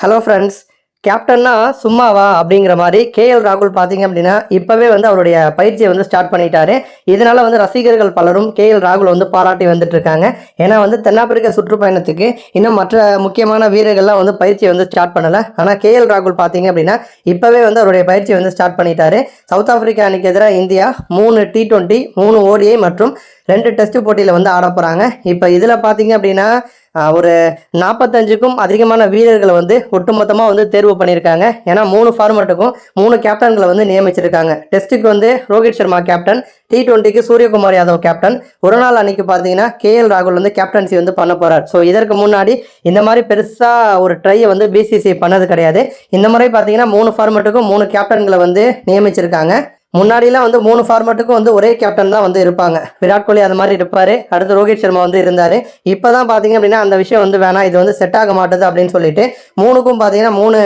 Hello friends கேப்டன்னா சும்மாவா அப்படிங்கிற மாதிரி கேஎல் ராகுல் பார்த்தீங்க அப்படின்னா இப்போவே வந்து அவருடைய பயிற்சியை வந்து ஸ்டார்ட் பண்ணிட்டாரு. இதனால் வந்து ரசிகர்கள் பலரும் கேஎல் ராகுல் வந்து பாராட்டி வந்துட்டு இருக்காங்க. ஏன்னா வந்து தென்னாப்பிரிக்க சுற்றுப்பயணத்துக்கு இன்னும் மற்ற முக்கியமான வீரர்கள்லாம் வந்து பயிற்சியை வந்து ஸ்டார்ட் பண்ணலை. ஆனால் கேஎல் ராகுல் பார்த்தீங்க அப்படின்னா இப்போவே வந்து அவருடைய பயிற்சியை வந்து ஸ்டார்ட் பண்ணிட்டாரு. சவுத் ஆஃப்ரிக்கா அணிக்கு எதிராக இந்தியா மூணு டி ட்வெண்ட்டி மூணு ஓடிஐ மற்றும் ரெண்டு டெஸ்ட் போட்டியில் வந்து ஆட போகிறாங்க இப்போ இதில் பார்த்தீங்க அப்படின்னா ஒரு நாற்பத்தஞ்சுக்கும் அதிகமான வீரர்களை வந்து ஒட்டுமொத்தமாக வந்து தேர்வு பண்ணியிருக்காங்க. ஏன்னா மூணு ஃபார்மேட்டுக்கும் மூணு கேப்டன்களை வந்து நியமிச்சிருக்காங்க. டெஸ்ட்டுக்கு வந்து ரோஹித் சர்மா கேப்டன் டி டுவெண்ட்டிக்கு சூரியகுமார் யாதவ் கேப்டன் ஒரு நாள் அன்னைக்கு பார்த்தீங்கன்னா கேஎல் ராகுல் வந்து கேப்டன்சி வந்து பண்ண போகிறார் ஸோ இதற்கு முன்னாடி இந்த மாதிரி பெருசாக ஒரு ட்ரையை வந்து பிசிசிஐ பண்ணது கிடையாது. இந்த முறை பார்த்தீங்கன்னா மூணு ஃபார்மேட்டுக்கும் மூணு கேப்டன்களை வந்து நியமிச்சிருக்காங்க. முன்னாடிலாம் வந்து மூணு ஃபார்மேட்டுக்கும் வந்து ஒரே கேப்டன் தான் வந்து இருப்பாங்க. விராட் கோலி அது மாதிரி இருப்பார். அடுத்து ரோஹித் சர்மா வந்து இருந்தார். இப்போ தான் பார்த்தீங்க அப்படின்னா அந்த விஷயம் வந்து வேணாம். இது வந்து செட் ஆக மாட்டுது அப்படின்னு சொல்லிட்டு மூணுக்கும் பார்த்தீங்கன்னா மூணு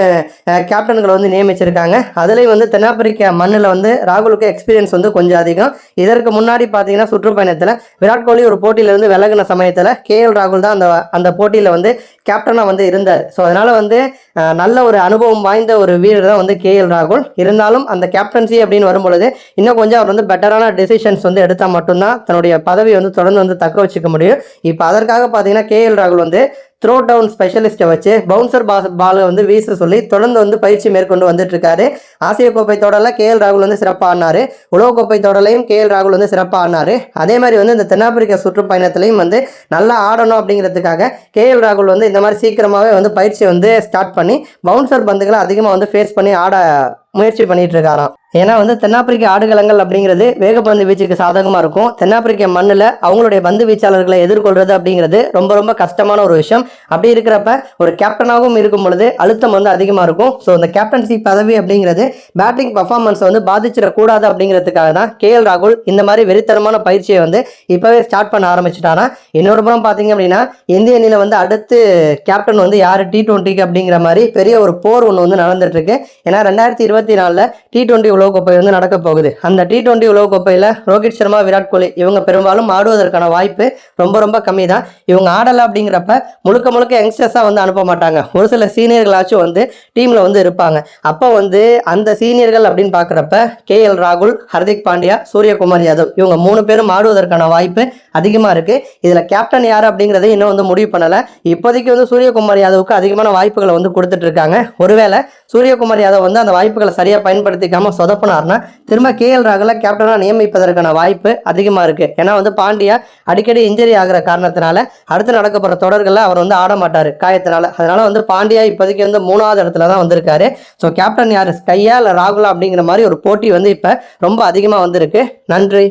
கேப்டன்களை வந்து நியமிச்சிருக்காங்க. அதுலேயும் வந்து தென்னாப்பிரிக்க மண்ணில் வந்து ராகுலுக்கு எக்ஸ்பீரியன்ஸ் வந்து கொஞ்சம் அதிகம். இதற்கு முன்னாடி பார்த்தீங்கன்னா சுற்றுப்பயணத்தில் விராட் கோலி ஒரு போட்டியிலேருந்து விலகின சமயத்தில் கேஎல் ராகுல் தான் அந்த அந்த போட்டியில் வந்து கேப்டனாக வந்து இருந்தார். ஸோ அதனால் வந்து நல்ல ஒரு அனுபவம் வாய்ந்த ஒரு வீரர் தான் வந்து கேஎல் ராகுல். இருந்தாலும் அந்த கேப்டன்சி அப்படின்னு வரும்பொழுது இன்னும் கொஞ்சம் அவர் வந்து பெட்டரான டெசிஷன்ஸ் வந்து எடுத்தால் மட்டும்தான் தன்னுடைய பதவியை வந்து தொடர்ந்து வந்து தக்க வச்சுக்க முடியும். இப்போ அதற்காக பார்த்தீங்கன்னா கேஎல் ராகுல் வந்து த்ரோ டவுன் ஸ்பெஷலிஸ்ட்டை வச்சு பவுன்சர் பாஸ் பாலை வந்து வீச சொல்லி தொடர்ந்து வந்து பயிற்சி மேற்கொண்டு வந்துட்டு இருக்காரு ஆசிய கோப்பை தொடரில் கேஎல் ராகுல் வந்து சிறப்பாக ஆடினாரு. உலகக்கோப்பை கே எல் ராகுல் வந்து சிறப்பாக ஆனார் அதே மாதிரி வந்து இந்த தென்னாப்பிரிக்க சுற்றுப்பயணத்திலையும் வந்து நல்லா ஆடணும் அப்படிங்கிறதுக்காக கேஎல் ராகுல் வந்து இந்த மாதிரி சீக்கிரமாகவே வந்து பயிற்சி வந்து ஸ்டார்ட் பண்ணி பவுன்சர் பந்துகளை அதிகமாக வந்து ஃபேஸ் பண்ணி ஆட முயற்சி பண்ணிட்டு இருக்காராம் ஏன்னா வந்து தென்னாப்பிரிக்க ஆடுகளங்கள் அப்படிங்கிறது வேகப்பந்து வீச்சுக்கு சாதகமாக இருக்கும். தென்னாப்பிரிக்க மண்ணில் அவங்களுடைய பந்து வீச்சாளர்களை எதிர்கொள்றது அப்படிங்கிறது ரொம்ப ரொம்ப கஷ்டமான ஒரு விஷயம். அப்படி இருக்கிறப்ப ஒரு கேப்டனாகவும் இருக்கும் பொழுது அழுத்தம் வந்து அதிகமாக இருக்கும். ஸோ இந்த கேப்டன்சி பதவி அப்படிங்கிறது பேட்டிங் பர்ஃபார்மன்ஸை வந்து பாதிச்சிடக்கூடாது அப்படிங்கிறதுக்காக தான் கேஎல் ராகுல் இந்த மாதிரி வெறித்தனமான பயிற்சியை வந்து இப்போவே ஸ்டார்ட் பண்ண ஆரம்பிச்சிட்டாரா இன்னொரு புறம் பார்த்தீங்க அப்படின்னா இந்திய அணியில் வந்து அடுத்து கேப்டன் வந்து யார் டி டுவெண்ட்டிக்கு அப்படிங்கிற மாதிரி பெரிய ஒரு போர் ஒன்று வந்து நடந்துட்டு இருக்கு ஏன்னா ரெண்டாயிரத்தி இருபத்தி நாலில் டி டுவெண்ட்டி உலகக்கோப்பை வந்து நடக்க போகுது. அந்த டி டுவெண்ட்டி உலகக்கோப்பையில் ரோஹித் சர்மா விராட் கோலி இவங்க பெரும்பாலும் ஆடுவதற்கான வாய்ப்பு ரொம்ப ரொம்ப கம்மி தான் இவங்க ஆடலை அப்படிங்கிறப்ப முழுக்க முழுக்க யங்ஸ்டர்ஸாக வந்து அனுப்ப மாட்டாங்க. ஒரு சில சீனியர்களாச்சும் வந்து டீமில் வந்து இருப்பாங்க. அப்போ வந்து அந்த சீனியர்கள் அப்படின்னு பார்க்குறப்ப கேஎல் ராகுல் ஹர்திக் பாண்டியா சூரியகுமார் யாதவ் இவங்க மூணு பேரும் ஆடுவதற்கான வாய்ப்பு அதிகமாக இருக்குது இதில் கேப்டன் யார் அப்படிங்கிறத இன்னும் வந்து முடிவு பண்ணலை. இப்போதைக்கு வந்து சூரியகுமார் யாதவுக்கு அதிகமான வாய்ப்புகளை வந்து கொடுத்துட்டு இருக்காங்க. ஒருவேளை சூரியகுமார் யாதவ் வந்து அந்த வாய்ப்புகளை சரியாக பயன்படுத்திக்காமல் சொதப்பினார்னா திரும்ப கேஎல் ராகுலை கேப்டனாக நியமிப்பதற்கான வாய்ப்பு அதிகமாக இருக்குது ஏன்னா வந்து பாண்டியா அடிக்கடி இன்ஜரி ஆகிற காரணத்தினால அடுத்து நடக்க போகிற தொடர்களில் அவர் வந்து ஆட மாட்டார் காயத்தினால. அதனால வந்து பாண்டியா இப்போதைக்கு வந்து மூணாவது இடத்துல தான் வந்திருக்காரு. ஸோ கேப்டன் யார்? ஸ்கையா இல்லை ராகுலா அப்படிங்கிற மாதிரி ஒரு போட்டி வந்து இப்போ ரொம்ப அதிகமாக வந்திருக்கு. நன்றி.